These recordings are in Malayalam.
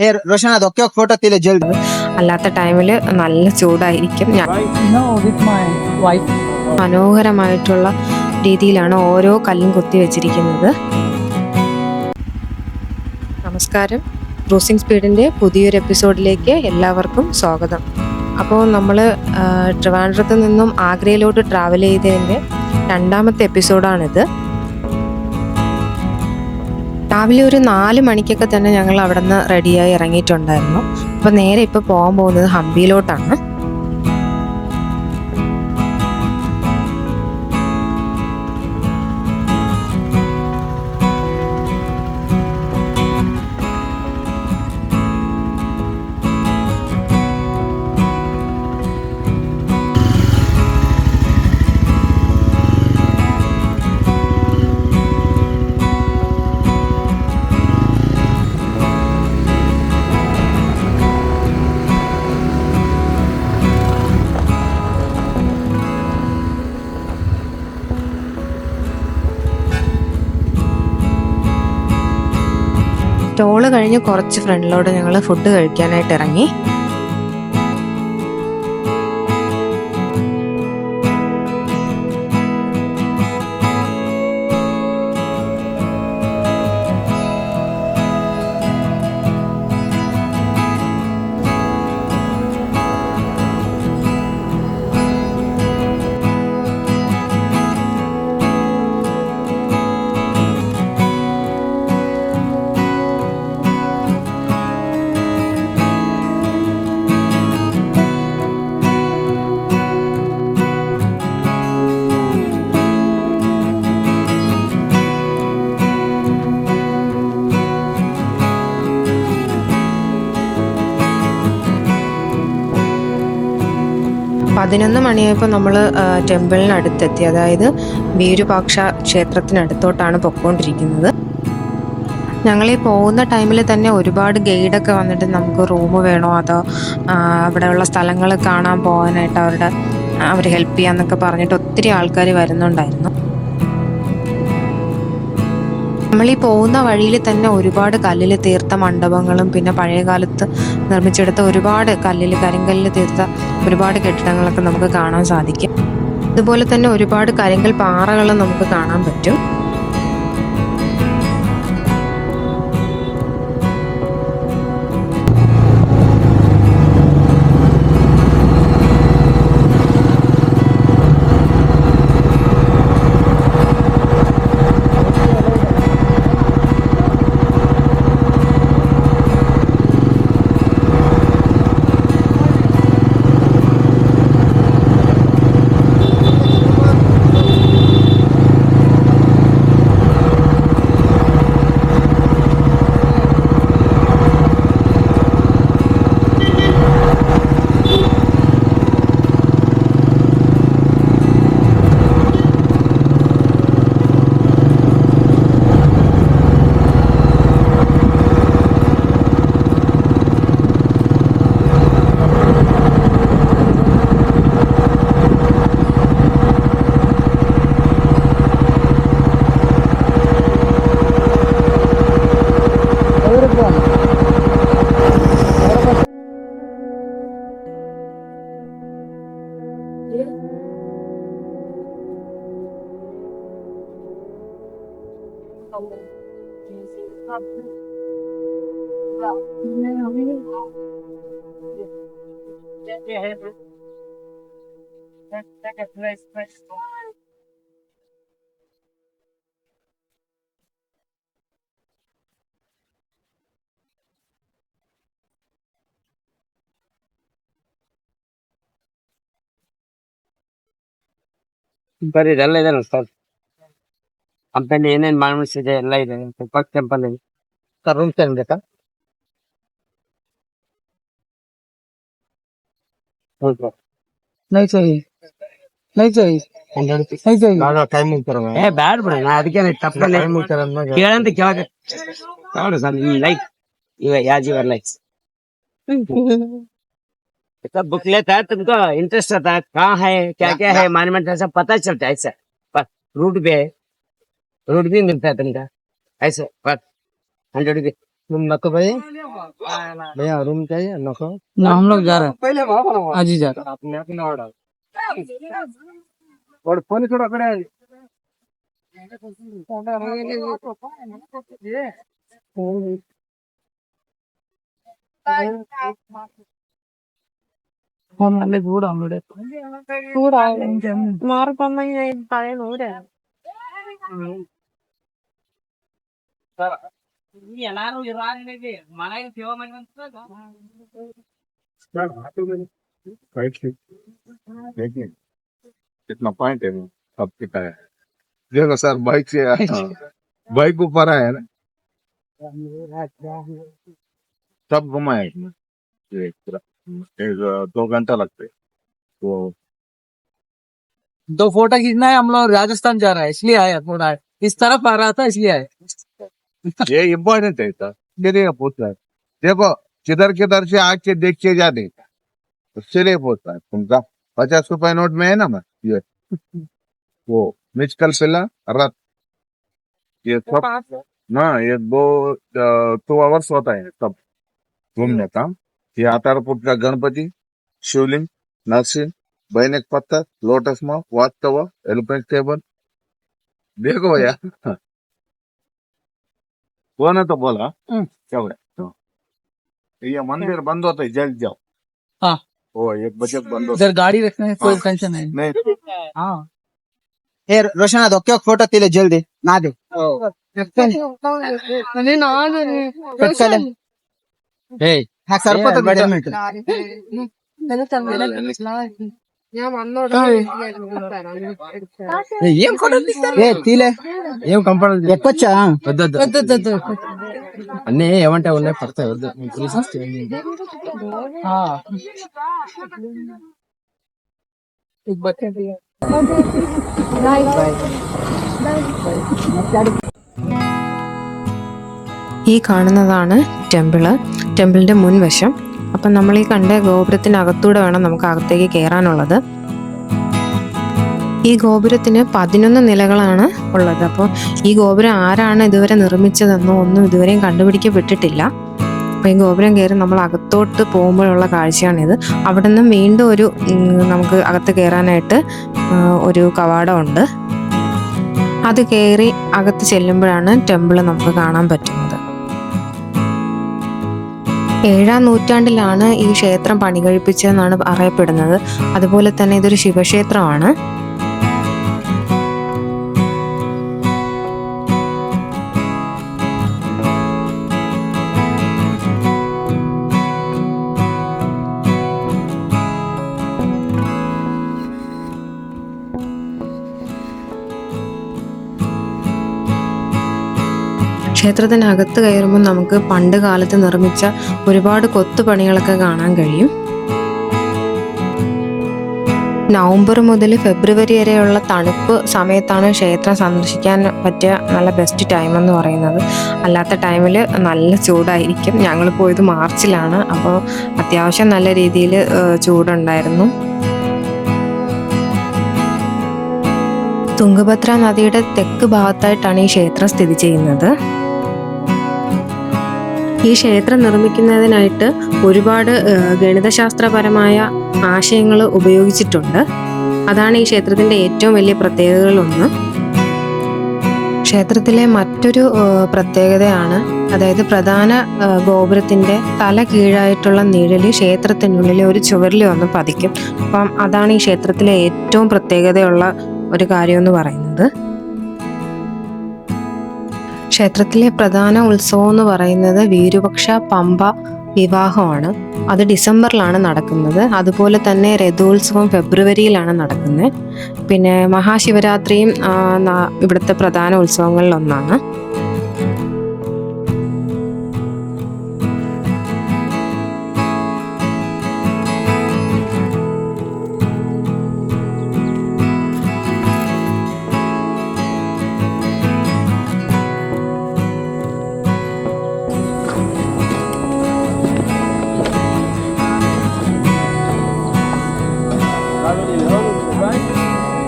ഹേ റോഷന അതൊക്കെ ഫോട്ടോത്തിലെ ജൽദി? അല്ലാത്ത ടൈമിൽ നല്ല ചൂടായിരിക്കും. ഞാൻ മനോഹരമായിട്ടുള്ള രീതിയിലാണ് ഓരോ കല്ലും കൊത്തി വെച്ചിരിക്കുന്നത്. നമസ്കാരം. ക്രൂസിംഗ് സ്പീഡിന്റെ പുതിയൊരു എപ്പിസോഡിലേക്ക് എല്ലാവർക്കും സ്വാഗതം. അപ്പോൾ നമ്മൾ ട്രിവാൻഡ്രത്ത് നിന്നും ആഗ്രയിലോട്ട് ട്രാവൽ ചെയ്തതിന്റെ രണ്ടാമത്തെ എപ്പിസോഡാണിത് രാവിലെ ഒരു നാല് മണിക്കൊക്കെ തന്നെ ഞങ്ങൾ അവിടെ നിന്ന് റെഡിയായി ഇറങ്ങിയിട്ടുണ്ടായിരുന്നു. അപ്പോൾ നേരെ ഇപ്പോൾ പോകാൻ പോകുന്നത് ഹംപിയിലോട്ടാണ്. കഴിഞ്ഞ് കുറച്ച് ഫ്രണ്ടിലോട്ട് ഞങ്ങൾ ഫുഡ് കഴിക്കാനായിട്ട് ഇറങ്ങി പതിനൊന്ന് മണിയായപ്പോൾ നമ്മൾ ടെമ്പിളിനടുത്തെത്തി. അതായത് വീരുപാക്ഷ ക്ഷേത്രത്തിനടുത്തോട്ടാണ് പൊക്കോണ്ടിരിക്കുന്നത്. ഞങ്ങൾ ഈ പോകുന്ന ടൈമിൽ തന്നെ ഒരുപാട് ഗൈഡൊക്കെ വന്നിട്ട് നമുക്ക് റൂം വേണോ? അതോ അവിടെയുള്ള സ്ഥലങ്ങൾ കാണാൻ പോകാനായിട്ട് അവരുടെ അവർ ഹെൽപ്പ് ചെയ്യാന്നൊക്കെ പറഞ്ഞിട്ട് ഒത്തിരി ആൾക്കാർ വരുന്നുണ്ടായിരുന്നു. നമ്മൾ ഈ പോകുന്ന വഴിയിൽ തന്നെ ഒരുപാട് കല്ലിൽ തീർത്ത മണ്ഡപങ്ങളും പിന്നെ പഴയ കാലത്ത് നിർമ്മിച്ചെടുത്ത ഒരുപാട് കല്ലിൽ കരിങ്കല്ലിൽ തീർത്ത ഒരുപാട് കെട്ടിടങ്ങളൊക്കെ നമുക്ക് കാണാൻ സാധിക്കും. അതുപോലെ തന്നെ ഒരുപാട് കരിങ്കൽ പാറകളും നമുക്ക് കാണാൻ പറ്റും. Весь весь. ಬರೀ ಇದೆಲ್ಲ ಇದೆ ಸರ್. ಕಂಪನಿ ಏನೇನು ಮಾನ್ಸ್ ಇದೆ ಎಲ್ಲ ಇದೆ. ಪಕ್ ಟೆಂಪಲ್ ಸರ್ ರೂಮ್ಸ್ ಏನ್ ಬೇಕಾ? ಹೌದು. ನೈಸ್ ಸರ್ चाहिए नहीं चाहिए नहीं चाहिए टाइमिंग करो ಏ ಬ್ಯಾಡ್ ಬಿಡ ನಾ ಅದಕ್ಕೆ ತಪ್ಪಲ್ಲ ಕೇಳಂತ ಕೇಳಕ ನೋಡು ಸರ್ ಲೈಕ್ ಇವ ಯಾಜ್ ಯುವರ್ ಲೈಕ್ सब बुक लेता है तुमको इंटरेस्ट आता है कहाँ है क्या क्या है मॉन्यूमेंट ऐसा पता चलता है ऐसा पर रूट पे है रूट भी मिलता है तुमका ऐसे पर हंड्रेड रुपये तुम नको भाई भैया रूम चाहिए नको ना हम लोग जा रहे हैं आज ही जा रहे अपने अपने ऑर्डर వాడు పోలీసుడు ఒకడే നല്ല ചൂടാണ് ഇവിടെ ചൂടാണ് മാറിക്കൊന്ന പഴയ നൂരാണ് ಎಲ್ಲಾರು ಇರಾನಿಗೆ ಮನೆಗೆ ಸೇವಾ ಮಾಡಿ ಅಂತ देखिए कितना पॉइंट है वो? सब देखो सर बाइक से बाइक ऊपर आया ना? सब घुमाया इसमें दो घंटा लगते। तो दो फ़ोटो खींचना है हम लोग राजस्थान जा रहा है इसलिए आया थोड़ा। इस तरफ़ आ रहा था इसलिए आया ये इम्पोर्टेंट है सर मेरे पूछ रहा है देखो किधर किधर से आके देख के जाने का लिए पूछ रहा है तुमका पचास रुपए नोट में है ना मैं? ये। वो मिचकल पिला रथ। ये सब ना ये दो टू आवर्स होता है तब। घूमने का ये आतारपुर का गणपति शिवलिंग नरसिंह बैनक पत्थर लोटस माँ वाच टवर एलिफेंट टेबल। देखो भैया। वो ने तो बोला क्या बोला? तो ये मंदिर बंद होता है जल्द जाओ। हाँ। ओए एक बजे बंद इधर गाड़ी रखने में कोई हाँ। टेंशन नहीं। नहीं। हाँ। हे दो क्यों फ़ोटो तिले जल्दी ना दे। नहीं। ना पटकन हे हाँ सरपत बड़े मिनट। ഞാൻ వన్నోడని ఏం కొడలిస్తావ్ ఏ తీలే ఏం కంపల్ ఎక్కొచ్చా వద్దు అన్నీ ఏమంటే ఉన్నాయి పడతాయి వద్దు తెలుసా ഈ കാണുന്നതാണ് ടെമ്പിൾ ടെമ്പിളിന്റെ മുൻവശം അപ്പം നമ്മൾ ഈ കണ്ട ഗോപുരത്തിനകത്തൂടെ വേണം നമുക്ക് അകത്തേക്ക് കയറാനുള്ളത് ഈ ഗോപുരത്തിന് പതിനൊന്ന് നിലകളാണ് ഉള്ളത്. അപ്പോൾ ഈ ഗോപുരം ആരാണ് ഇതുവരെ നിർമ്മിച്ചതെന്നോ ഒന്നും ഇതുവരെയും കണ്ടുപിടിക്കപ്പെട്ടിട്ടില്ല. അപ്പോൾ ഈ ഗോപുരം കയറി നമ്മൾ അകത്തോട്ട് പോകുമ്പോഴുള്ള കാഴ്ചയാണിത്. അവിടെ നിന്നും വീണ്ടും ഒരു നമുക്ക് അകത്ത് കയറാനായിട്ട് ഒരു കവാടമുണ്ട്. അത് കയറി അകത്ത് ചെല്ലുമ്പോഴാണ് ടെമ്പിൾ നമുക്ക് കാണാൻ പറ്റുന്നത്. ഏഴാം നൂറ്റാണ്ടിലാണ് ഈ ക്ഷേത്രം പണികഴിപ്പിച്ചതെന്നാണ് അറിയപ്പെടുന്നത് അതുപോലെ തന്നെ ഇതൊരു ശിവക്ഷേത്രമാണ്. ക്ഷേത്രത്തിനകത്ത് കയറുമ്പോൾ നമുക്ക് പണ്ട് കാലത്ത് നിർമ്മിച്ച ഒരുപാട് കൊത്തുപണികളൊക്കെ കാണാൻ കഴിയും. നവംബർ മുതൽ ഫെബ്രുവരി വരെയുള്ള തണുപ്പ് സമയത്താണ് ക്ഷേത്രം സന്ദർശിക്കാൻ പറ്റിയ നല്ല ബെസ്റ്റ് ടൈം എന്ന് പറയുന്നത്. അല്ലാത്ത ടൈമിൽ നല്ല ചൂടായിരിക്കും. ഞങ്ങൾ പോയത് മാർച്ചിലാണ്. അപ്പോൾ അത്യാവശ്യം നല്ല രീതിയിൽ ചൂടുണ്ടായിരുന്നു. തുങ്കഭദ്ര നദിയുടെ തെക്ക് ഭാഗത്തായിട്ടാണ് ഈ ക്ഷേത്രം സ്ഥിതി ചെയ്യുന്നത്. ഈ ക്ഷേത്രം നിർമ്മിക്കുന്നതിനായിട്ട് ഒരുപാട് ഗണിതശാസ്ത്രപരമായ ആശയങ്ങൾ ഉപയോഗിച്ചിട്ടുണ്ട്. അതാണ് ഈ ക്ഷേത്രത്തിന്റെ ഏറ്റവും വലിയ പ്രത്യേകതകളൊന്ന്. ക്ഷേത്രത്തിലെ മറ്റൊരു പ്രത്യേകതയാണ് അതായത് പ്രധാന ഗോപുരത്തിന്റെ തല കീഴായിട്ടുള്ള നിഴൽ ക്ഷേത്രത്തിനുള്ളിലെ ഒരു ചുവരിൽ വന്ന് പതിക്കും. അപ്പം അതാണ് ഈ ക്ഷേത്രത്തിലെ ഏറ്റവും പ്രത്യേകതയുള്ള ഒരു കാര്യമെന്ന് പറയുന്നത്. ക്ഷേത്രത്തിലെ പ്രധാന ഉത്സവം എന്ന് പറയുന്നത് വീരുപക്ഷ പമ്പ വിവാഹമാണ്. അത് ഡിസംബറിലാണ് നടക്കുന്നത്. അതുപോലെ തന്നെ രഥോത്സവം ഫെബ്രുവരിയിലാണ് നടക്കുന്നത്. പിന്നെ മഹാശിവരാത്രിയും ഇവിടുത്തെ പ്രധാന ന-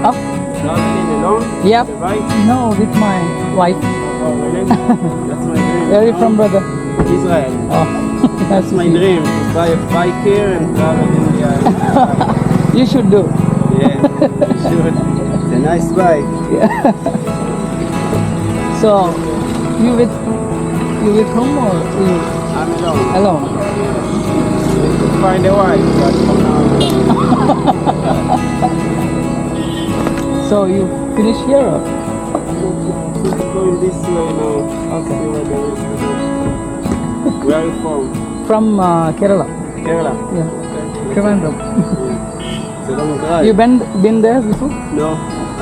Huh? Traveling alone? Yep. Right? No, with my wife. Oh, really? That's my dream. Where are you from, brother? Israel. Oh. That's, That's my dream. To buy a bike here and travel in the India. you should do. Yeah, you should. It's a nice bike. Yeah. so, you with you with whom or you? I'm alone. Alone. Find a wife, but for now. So you finish here? Or? going this way now. Okay. Where there is to go. Where are you from? From uh, Kerala. Kerala. Yeah. Trivandrum. A. You been been there before? No,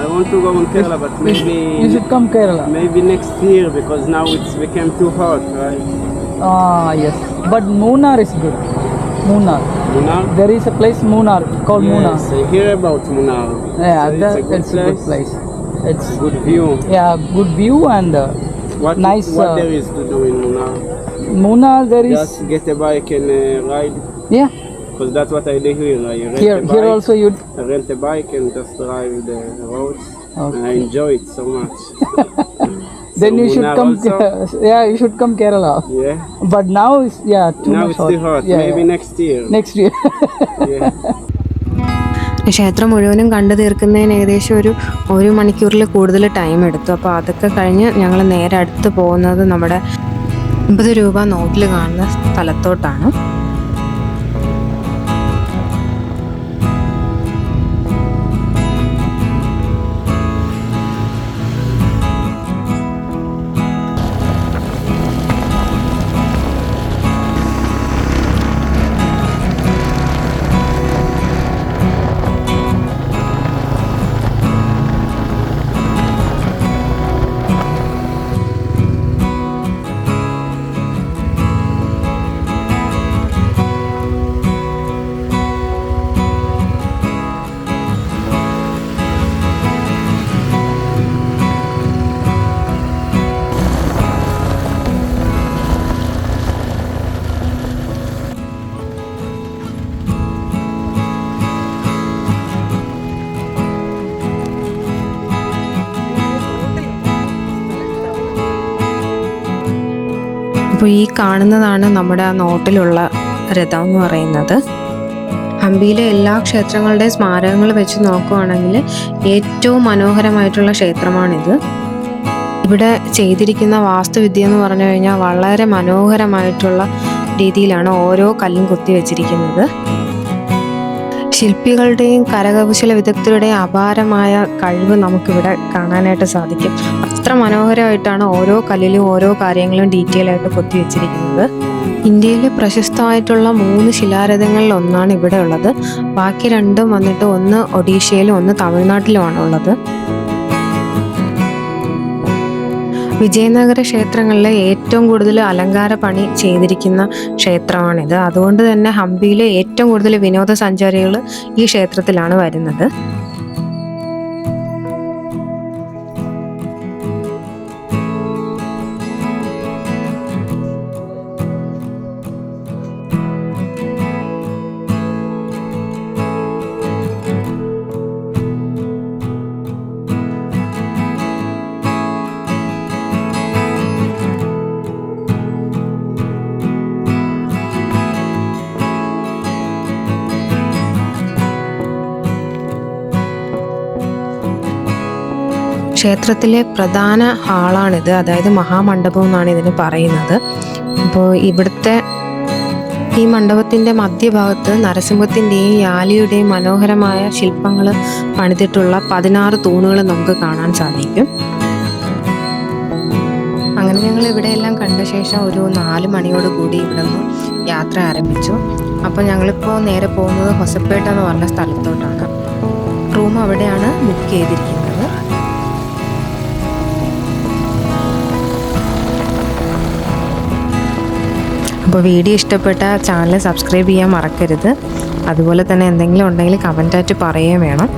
I want to go in Kerala, but should, you maybe should come Kerala. maybe next year because now it's became too hot, right? Ah yes. But Munnar is good. Munnar. Munnar. There is a place Munnar called Yes, Munnar. I hear about Munnar. Yeah, So that, it's a good it's a good place. It's Good view. yeah, good view and uh, What Nice, What uh, there is to do in Munnar? Munnar there is Just get a bike and uh, ride. yeah. Because that's what I do here. I rent Here a bike. here also you I rent a bike and just drive the roads. And I enjoy it so much. Then So you should come. also? yeah, you should come Kerala. Yeah. But now it's yeah too now much it's hot. too hot. Yeah, Maybe yeah. next year. next year. yeah. ക്ഷേത്രം മുഴുവനും കണ്ടു തീർക്കുന്നതിന് ഏകദേശം ഒരു ഒരു മണിക്കൂറിൽ കൂടുതൽ ടൈം എടുത്തു അപ്പോൾ അതൊക്കെ കഴിഞ്ഞ് ഞങ്ങൾ നേരെ അടുത്ത് പോകുന്നത് നമ്മുടെ അമ്പത് രൂപ നോട്ടിൽ കാണുന്ന സ്ഥലത്തോട്ടാണ് അപ്പോൾ ഈ കാണുന്നതാണ് നമ്മുടെ ആ നോട്ടിലുള്ള രഥം എന്ന് പറയുന്നത്. ഹംപിയിലെ എല്ലാ ക്ഷേത്രങ്ങളുടെയും സ്മാരകങ്ങൾ വെച്ച് നോക്കുകയാണെങ്കിൽ ഏറ്റവും മനോഹരമായിട്ടുള്ള ക്ഷേത്രമാണിത്. ഇവിടെ ചെയ്തിരിക്കുന്ന വാസ്തുവിദ്യ എന്ന് പറഞ്ഞു കഴിഞ്ഞാൽ വളരെ മനോഹരമായിട്ടുള്ള രീതിയിലാണ് ഓരോ കല്ലും കൊത്തി വെച്ചിരിക്കുന്നത്. ശില്പികളുടെയും കരകൗശല വിദഗ്ധരുടെയും അപാരമായ കഴിവ് നമുക്കിവിടെ കാണാനായിട്ട് സാധിക്കും. അത്ര മനോഹരമായിട്ടാണ് ഓരോ കല്ലിലും ഓരോ കാര്യങ്ങളും ഡീറ്റെയിൽ ആയിട്ട് കൊത്തി വെച്ചിരിക്കുന്നത്. ഇന്ത്യയിലെ പ്രശസ്തമായിട്ടുള്ള മൂന്ന് ശിലാരഥങ്ങളിൽ ഒന്നാണ് ഇവിടെ ഉള്ളത്. ബാക്കി രണ്ടും വന്നിട്ട് ഒന്ന് ഒഡീഷയിലും ഒന്ന് തമിഴ്നാട്ടിലുമാണ് ഉള്ളത്. വിജയനഗര ക്ഷേത്രങ്ങളിലെ ഏറ്റവും കൂടുതൽ അലങ്കാര പണി ചെയ്തിരിക്കുന്ന ക്ഷേത്രമാണിത്. അതുകൊണ്ട് തന്നെ ഹംപിയിലെ ഏറ്റവും കൂടുതൽ വിനോദസഞ്ചാരികൾ ഈ ക്ഷേത്രത്തിലാണ് വരുന്നത്. ക്ഷേത്രത്തിലെ പ്രധാന ഹാളാണിത് അതായത് മഹാമണ്ഡപം എന്നാണ് ഇതിന് പറയുന്നത്. അപ്പോൾ ഇവിടുത്തെ ഈ മണ്ഡപത്തിന്റെ മധ്യഭാഗത്ത് നരസിംഹത്തിന്റെയും യാലിയുടെയും മനോഹരമായ ശില്പങ്ങൾ പണിതിട്ടുള്ള പതിനാറ് തൂണുകൾ നമുക്ക് കാണാൻ സാധിക്കും. അങ്ങനെ ഞങ്ങൾ ഇവിടെയെല്ലാം കണ്ട ശേഷം ഒരു നാല് മണിയോട് കൂടി ഇവിടെ നിന്ന് യാത്ര ആരംഭിച്ചു. അപ്പോൾ ഞങ്ങളിപ്പോൾ നേരെ പോകുന്നത് ഹൊസപ്പേട്ട എന്ന് പറഞ്ഞ സ്ഥലത്തോട്ടാണ്. റൂം അവിടെയാണ് ബുക്ക് ചെയ്തിരിക്കുന്നത്. അപ്പോൾ വീഡിയോ ഇഷ്ടപ്പെട്ട ചാനൽ സബ്സ്ക്രൈബ് ചെയ്യാൻ മറക്കരുത്. അതുപോലെ തന്നെ എന്തെങ്കിലും ഉണ്ടെങ്കിൽ കമന്റായിട്ട് പറയുകയും വേണം.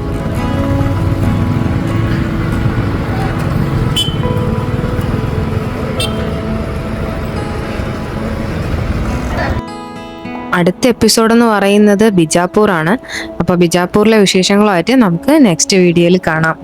അടുത്ത എപ്പിസോഡ് എന്ന് പറയുന്നത് ബിജാപ്പൂർ ആണ്. അപ്പോൾ ബിജാപ്പൂരിലെ വിശേഷങ്ങളുമായിട്ട് നമുക്ക് നെക്സ്റ്റ് വീഡിയോയിൽ കാണാം.